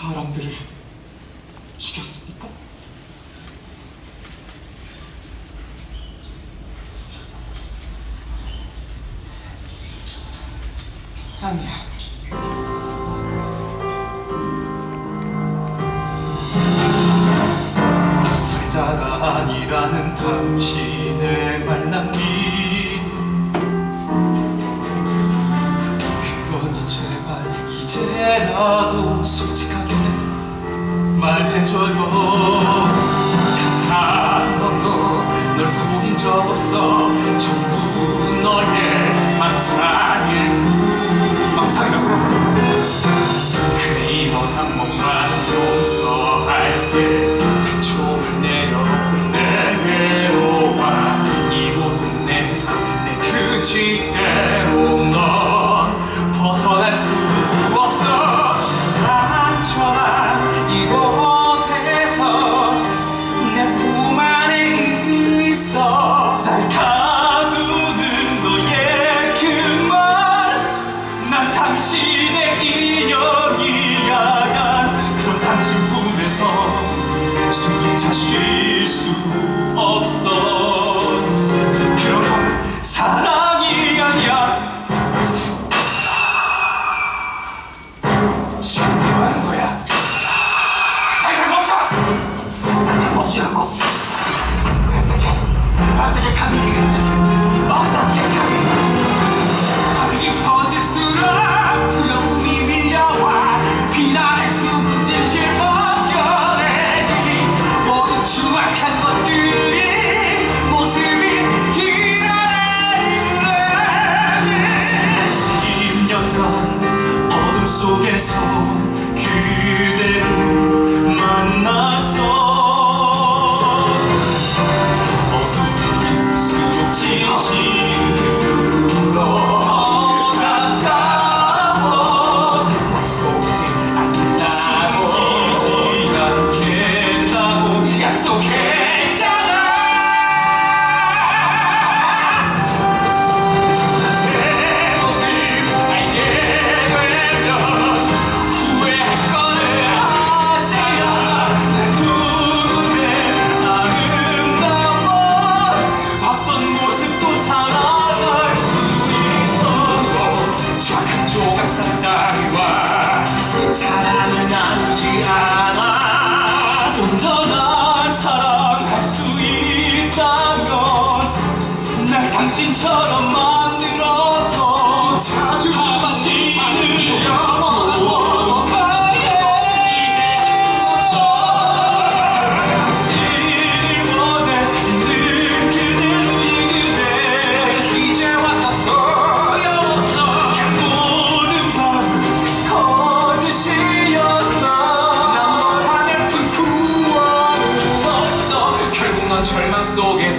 사람들을 죽였습니까? 아니야. 살자가 아니라는 당신의 말난 믿음 그러니 제발 이제라도 말해줘요. 단 번도 널 속인 적 없어. 전부 너의 당신의 인연이야 그럼 당신 품에서 숨조차 쉴수 없어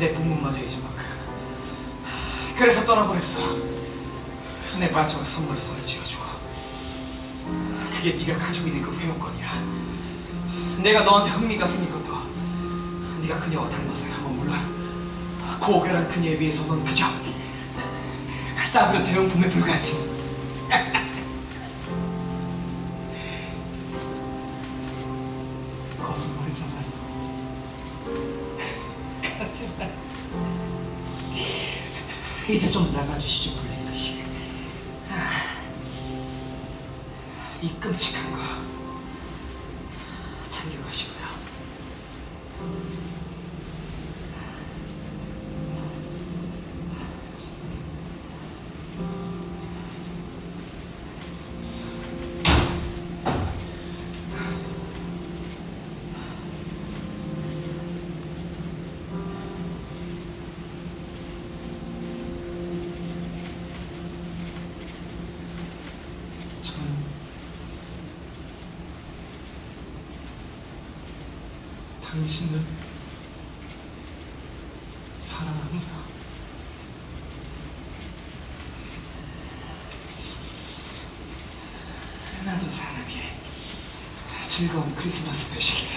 내 잊은 만큼. 그래서 떠나보냈어. 내 마지막 선물을 손에 쥐어주고. 그게 네가 가지고 있는 그 회원권이야. 내가 너한테 흥미가 생긴 것도 네가 그녀와 뭐 물론 고결한 그녀에 비해서 넌 그저 싸구려 대용품에 불과하지 이제 좀 나가주시죠 블레이드 씨. 아, 이 끔찍한 거 당신을 사랑합니다. 나도 사랑해. 즐거운 크리스마스 되시길.